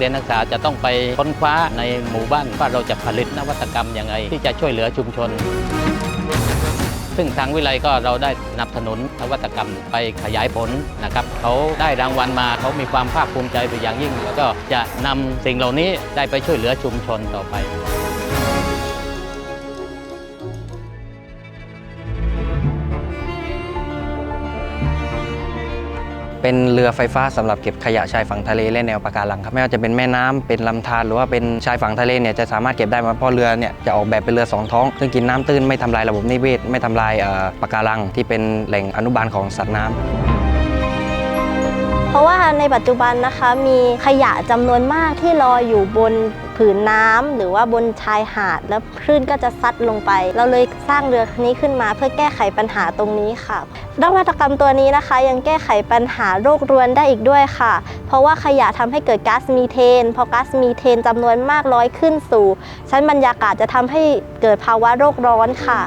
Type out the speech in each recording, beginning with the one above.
เรียนนักศึกษาจะต้องไปค้นคว้าในหมู่บ้านว่าเราจะผลิตนวัตกรรมยังไงที่จะช่วยเหลือชุมชน ซึ่งทางวิไลก็เราได้นับสนุนนวัตกรรมไปขยายผลนะครับเขาได้รางวัลมาเขามีความภาคภูมิใจเป็นอย่างยิ่ง แล้วก็จะนำสิ่งเหล่านี้ได้ไปช่วยเหลือชุมชนต่อไป เป็นเรือไฟฟ้าสำหรับเก็บขยะชายฝั่งทะเลและแนวปะการังครับไม่ว่าจะเป็นแม่น้ำเป็นลำธารหรือว่าเป็นชายฝั่งทะเลเนี่ยจะสามารถเก็บได้มาเพราะเรือเนี่ยจะออกแบบเป็นเรือสองท้อง ซึ่งกินน้ำตื้นไม่ทำลายระบบนิเวศไม่ทำลายปะการังที่เป็นแหล่งอนุบาลของสัตว์น้ำ เพราะว่าในปัจจุบันนะคะมีขยะจำนวนมากที่ลอยอยู่บนผืนน้ำหรือว่าบนชายหาด แล้วคลื่นก็จะซัดลงไป เราเลยสร้างเรือนี้ขึ้นมาเพื่อแก้ไขปัญหาตรงนี้ค่ะนวัตกรรมตัวนี้นะคะ ยังแก้ไขปัญหาโรครวนได้อีกด้วยค่ะ เพราะว่าขยะทำให้เกิดก๊าซมีเทน พอก๊าซมีเทนจำนวนมากลอยขึ้นสู่ ชั้นบรรยากาศจะทำให้เกิดภาวะโรคร้อนค่ะ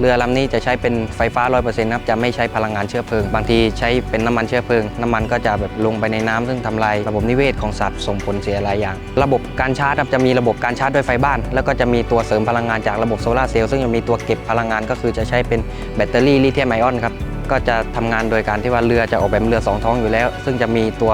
เรือลำนี้จะใช้เป็นไฟฟ้า 100%ครับจะไม่ใช้พลังงานเชื้อเพลิง บางทีใช้เป็นน้ำมันเชื้อเพลิง น้ำมันก็จะแบบลงไปในน้ำซึ่งทำลายระบบนิเวศของสัตว์ส่งผลเสียหลายอย่าง ระบบการชาร์จครับจะมีระบบการชาร์จด้วยไฟบ้าน แล้วก็จะมีตัวเสริมพลังงานจากระบบโซลาร์เซลล์ซึ่งจะมีตัวเก็บพลังงานก็คือจะใช้เป็นแบตเตอรี่ลิเธียมไอออนครับก็จะทำงานโดยการที่ว่าเรือจะออกแบบเรือสองท้องอยู่แล้ว ซึ่งจะมีตัว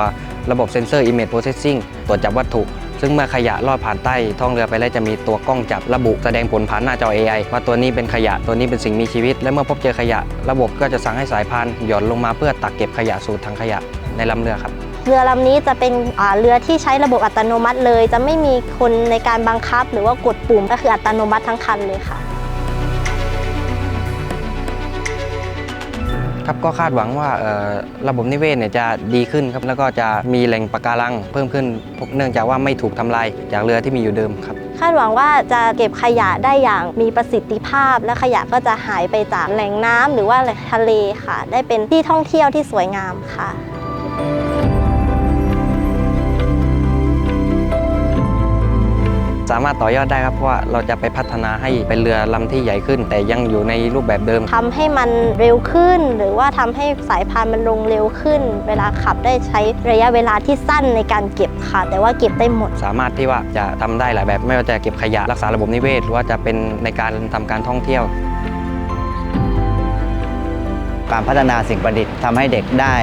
ระบบเซนเซอร์ Image Processing ตรวจจับวัตถุ ซึ่งเมื่อขยะลอดผ่านใต้ท้องเรือไปแล้วจะมีตัวกล้องจับระบุแสดงผลผ่านหน้าจอ AI ว่าตัวนี้เป็นขยะตัวนี้เป็นสิ่งมีชีวิต และเมื่อพบเจอขยะ ระบบก็จะสั่งให้สายพานหย่อนลงมาเพื่อตักเก็บขยะสู่ถังขยะในลำเรือครับเรือลำนี้จะเป็นอ่าเรือที่ใช้ระบบอัตโนมัติเลย จะไม่มีคนในการบังคับ หรือว่ากดปุ่มก็คืออัตโนมัติทั้งคันเลยค่ะ ครับก็คาดหวังว่าระบบนิเวศเนี่ยจะดีขึ้นครับแล้วก็จะมีแหล่งปะการังเพิ่มขึ้น เนื่องจากว่าไม่ถูกทำลายจากเรือที่มีอยู่เดิมครับคาดหวังว่าจะเก็บขยะได้อย่างมีประสิทธิภาพ และขยะก็จะหายไปจากแหล่งน้ำหรือว่าแหล่งทะเลค่ะ ได้เป็นที่ท่องเที่ยวที่สวยงามค่ะามารถต่อยอดได้ครับเพราะว่าเราจะไปพัฒนาให้เป็นเรือลำที่ใหญ่ขึ้น แต่ยังอยู่ในรูปแบบเดิมทำให้มันเร็วขึ้น หรือว่าทำให้สายพานมันลงเร็วขึ้น เวลาขับได้ใช้ระยะเวลาที่สั้นในการเก็บค่ะ แต่ว่าเก็บได้หมด สามารถที่ว่าจะทำได้หลายแบบ ไม่ว่าจะเก็บขยะรักษาระบบนิเวศหรือว่าจะเป็นในการทำการท่องเที่ยวการพัฒนาสิ่งประดิษฐ์ทำให้เด็กได้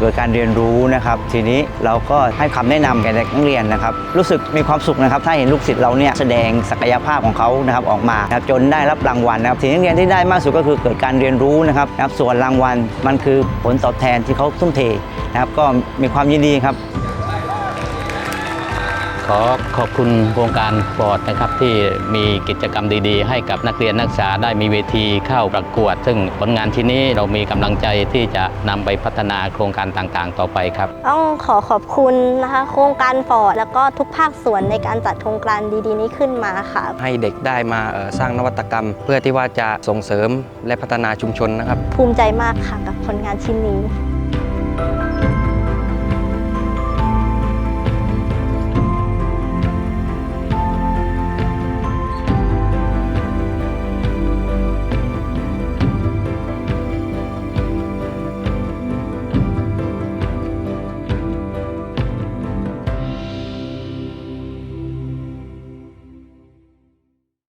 โดยการเรียนรู้นะครับ ทีนี้เราก็ให้คำแนะนำแก่นักเรียนนะครับ รู้สึกมีความสุขนะครับ ถ้าเห็นลูกศิษย์เราเนี่ยแสดงศักยภาพของเขานะครับออกมาครับจนได้รับรางวัลนะครับสิ่งที่นักเรียนที่ได้มากสุดก็คือเกิดการเรียนรู้นะครับนะครับส่วนรางวัลมันคือผลตอบแทนที่เขาทุ่มเทนะครับก็มีความยินดีครับ ขอขอบคุณโครงการฟอร์ดนะครับที่มีกิจกรรมดีๆ ให้กับนักเรียนนักศึกษาได้มีเวทีเข้าประกวด ซึ่งผลงานที่นี้เรามีกำลังใจที่จะนำไปพัฒนาโครงการต่างๆ ต่อไปครับ ต้องขอขอบคุณนะคะ โครงการฟอร์ดแล้วก็ทุกภาคส่วนในการจัดโครงการดีๆ นี้ขึ้นมาค่ะ ให้เด็กได้มาเอ่อสร้างนวัตกรรม เพื่อที่ว่าจะส่งเสริมและพัฒนาชุมชนนะครับ ภูมิใจมากค่ะกับผลงานชิ้นนี้